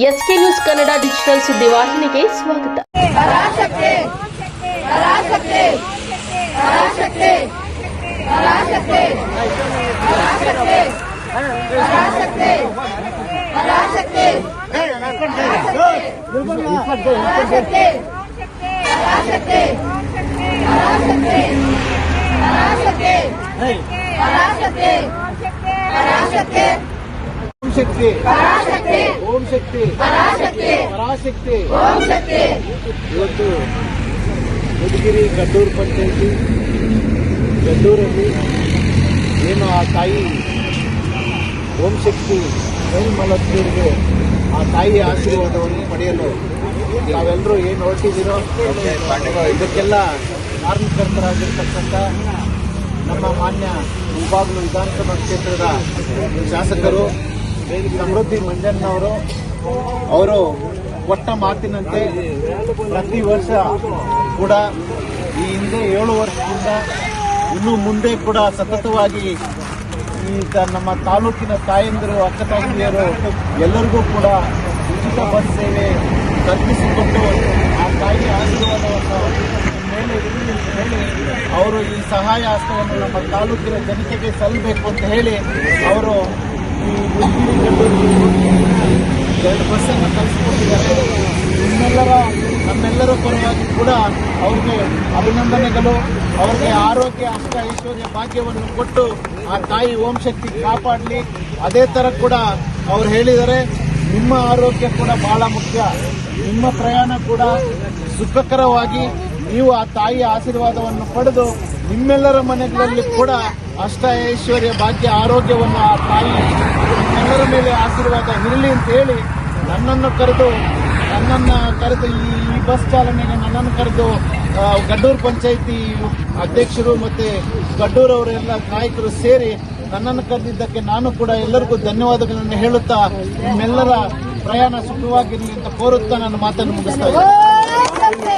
SK news Kannada digital ಸುದ್ದಿವಾಹಿನಿಗೆ ಸ್ವಾಗತ ಓಂ ಶಕ್ತಿ ಓಂ ಶಕ್ತಿ ಪರಾಶಕ್ತಿ. ಇವತ್ತು ಮುದಗಿರಿ ಗಡ್ಡೂರು ಪಂಚಾಯಿತಿ ಗಡ್ಡೂರಲ್ಲಿ ಏನು ಆ ತಾಯಿ ಓಂ ಶಕ್ತಿ ಮೇಲ್ಮಲತ್ತೂರಿಗೆ ಆ ತಾಯಿ ಆಶೀರ್ವಾದವನ್ನು ಪಡೆಯಲು ನಾವೆಲ್ಲರೂ ಏನು ಹೊರಟಿದ್ದೀರೋ ಇದಕ್ಕೆಲ್ಲ ಕಾರಣಕರ್ತರಾಗಿರ್ತಕ್ಕಂಥ ನಮ್ಮ ಮಾನ್ಯ ಮುಳಬಾಗಿಲು ವಿಧಾನಸಭಾ ಕ್ಷೇತ್ರದ ಶಾಸಕರು ಸಮೃದ್ಧಿ ಮಂಜಣ್ಣವರು ಅವರು ಕೊಟ್ಟ ಮಾತಿನಂತೆ ಪ್ರತಿ ವರ್ಷ ಕೂಡ ಈ ಹಿಂದೆ ಏಳು ವರ್ಷದಿಂದ ಇನ್ನು ಮುಂದೆ ಕೂಡ ಸತತವಾಗಿ ಈ ನಮ್ಮ ತಾಲೂಕಿನ ತಾಯಂದಿರು, ಅಕ್ಕ ತಂಗಿಯರು ಎಲ್ಲರಿಗೂ ಕೂಡ ಉಚಿತ ಬಸ್ ಸೇವೆ ಕಲ್ಪಿಸಿಕೊಟ್ಟು ಆ ತಾಯಿಯ ಆಶೀರ್ವಾದವನ್ನು ಮೇಲೆ ಹೇಳಿ ಅವರು ಈ ಸಹಾಯ ಹಸ್ತವನ್ನು ನಮ್ಮ ತಾಲೂಕಿನ ಜನತೆಗೆ ಸಲ್ಲಬೇಕು ಅಂತ ಹೇಳಿ ಅವರು ಎರಡು ನಮ್ಮೆಲ್ಲರ ಪರವಾಗಿ ಕೂಡ ಅವ್ರಿಗೆ ಅಭಿನಂದನೆಗಳು, ಅವ್ರಿಗೆ ಆರೋಗ್ಯ, ಅಷ್ಟ ಐಶ್ವರ್ಯ ಭಾಗ್ಯವನ್ನು ಕೊಟ್ಟು ಆ ತಾಯಿ ಓಂ ಶಕ್ತಿ ಕಾಪಾಡಲಿ. ಅದೇ ತರ ಕೂಡ ಅವ್ರು ಹೇಳಿದರೆ ನಿಮ್ಮ ಆರೋಗ್ಯ ಕೂಡ ಬಹಳ ಮುಖ್ಯ. ನಿಮ್ಮ ಪ್ರಯಾಣ ಕೂಡ ಸುಖಕರವಾಗಿ ನೀವು ಆ ತಾಯಿಯ ಆಶೀರ್ವಾದವನ್ನು ಪಡೆದು ನಿಮ್ಮೆಲ್ಲರ ಮನೆಗಳಲ್ಲಿ ಕೂಡ ಅಷ್ಟ ಐಶ್ವರ್ಯ ಭಾಗ್ಯ ಆರೋಗ್ಯವನ್ನು ಆ ತಾಯಿ ಎಲ್ಲರ ಮೇಲೆ ಆಶೀರ್ವಾದ ಇರಲಿ ಅಂತ ಹೇಳಿ ನನ್ನನ್ನು ಕರೆದು ನನ್ನನ್ನು ಕರೆದು ಈ ಬಸ್ ಚಾಲನೆಗೆ ನನ್ನನ್ನು ಕರೆದು ಗಡ್ಡೂರು ಪಂಚಾಯಿತಿ ಅಧ್ಯಕ್ಷರು ಮತ್ತೆ ಗಡ್ಡೂರವರೆಲ್ಲ ನಾಯಕರು ಸೇರಿ ನನ್ನನ್ನು ಕರೆದಿದ್ದಕ್ಕೆ ನಾನು ಕೂಡ ಎಲ್ಲರಿಗೂ ಧನ್ಯವಾದಗಳನ್ನು ಹೇಳುತ್ತಾ ನಿಮ್ಮೆಲ್ಲರ ಪ್ರಯಾಣ ಸುಖವಾಗಿರಲಿ ಅಂತ ಕೋರುತ್ತಾ ನನ್ನ ಮಾತನ್ನು ಮುಗಿಸ್ತಾ ಇದ್ದೀನಿ.